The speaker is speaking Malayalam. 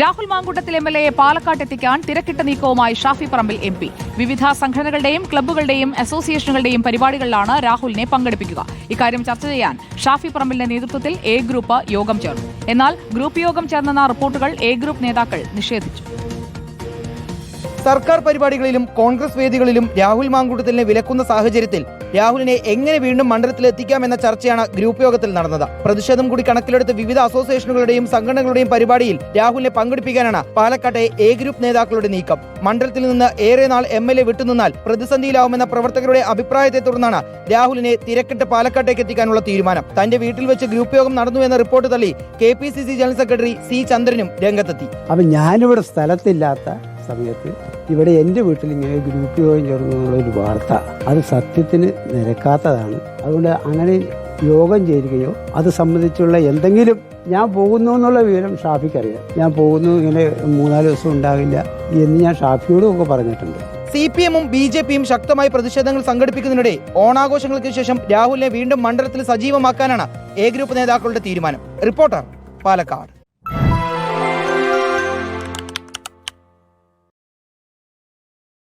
രാഹുൽ മാങ്കൂട്ടത്തിൽ എം എൽ എയെ പാലക്കാട്ട് എത്തിക്കാൻ തിരക്കിട്ട നീക്കവുമായി ഷാഫി പറമ്പിൽ എം പി. വിവിധ സംഘടനകളുടെയും ക്ലബ്ബുകളുടെയും അസോസിയേഷനുകളുടെയും പരിപാടികളിലാണ് രാഹുലിനെ പങ്കെടുപ്പിക്കുക. ഇക്കാര്യം ചർച്ച ചെയ്യാൻ ഷാഫി പറമ്പിലിന്റെ നേതൃത്വത്തിൽ എ ഗ്രൂപ്പ് യോഗം ചേർന്നു. എന്നാൽ ഗ്രൂപ്പ് യോഗം ചേർന്നെന്ന റിപ്പോർട്ടുകൾ എ ഗ്രൂപ്പ് നേതാക്കൾ നിഷേധിച്ചു. സർക്കാർ പരിപാടികളിലും കോൺഗ്രസ് വേദികളിലും രാഹുൽ മാങ്കൂട്ടത്തിലിനെ വിലക്കുന്ന സാഹചര്യത്തിൽ രാഹുലിനെ എങ്ങനെ വീണ്ടും മണ്ഡലത്തിൽ എത്തിക്കാമെന്ന ചർച്ചയാണ് ഗ്രൂപ്പ് യോഗത്തിൽ നടന്നത്. പ്രതിഷേധം കൂടി കണക്കിലെടുത്ത് വിവിധ അസോസിയേഷനുകളുടെയും സംഘടനകളുടെയും പരിപാടിയിൽ രാഹുലിനെ പങ്കെടുപ്പിക്കാനാണ് പാലക്കാട്ടെ എ ഗ്രൂപ്പ് നേതാക്കളുടെ നീക്കം. മണ്ഡലത്തിൽ നിന്ന് ഏറെ നാൾ എം എൽ എ വിട്ടുനിന്നാൽ പ്രതിസന്ധിയിലാവുമെന്ന പ്രവർത്തകരുടെ അഭിപ്രായത്തെ തുടർന്നാണ് രാഹുലിനെ തിരക്കിട്ട് പാലക്കാട്ടേക്ക് എത്തിക്കാനുള്ള തീരുമാനം. തന്റെ വീട്ടിൽ വെച്ച് ഗ്രൂപ്പ് യോഗം നടന്നു എന്ന റിപ്പോർട്ട് തള്ളി കെ ജനറൽ സെക്രട്ടറി സി ചന്ദ്രനും രംഗത്തെത്തി. അപ്പൊ ഞാനിവിടെ സ്ഥലത്തില്ലാത്ത സമയത്ത് ഇവിടെ എന്റെ വീട്ടിൽ ഇങ്ങനെ ഗ്രൂപ്പ് യോഗം ചേർന്നു എന്നുള്ള ഒരു വാർത്ത. അത് സത്യത്തിന് നിരക്കാത്തതാണ്. അതുകൊണ്ട് അങ്ങനെ യോഗം ചേരുകയോ അത് സംബന്ധിച്ചുള്ള എന്തെങ്കിലും ഞാൻ പോകുന്നു എന്നുള്ള വിവരം ഷാഫിക്കറിയാം. ഞാൻ പോകുന്നു ഇങ്ങനെ മൂന്നാൽ ദിവസം ഉണ്ടാകില്ല എന്ന് ഞാൻ ഷാഫിയോടും ഒക്കെ പറഞ്ഞിട്ടുണ്ട്. സി പി എമ്മും ബി ജെ പിയും ശക്തമായി പ്രതിഷേധങ്ങൾ സംഘടിപ്പിക്കുന്നതിനിടെ ഓണാഘോഷങ്ങൾക്ക് ശേഷം രാഹുലിനെ വീണ്ടും മണ്ഡലത്തിൽ സജീവമാക്കാനാണ് എ ഗ്രൂപ്പ് നേതാക്കളുടെ തീരുമാനം. റിപ്പോർട്ടർ പാലക്കാട്.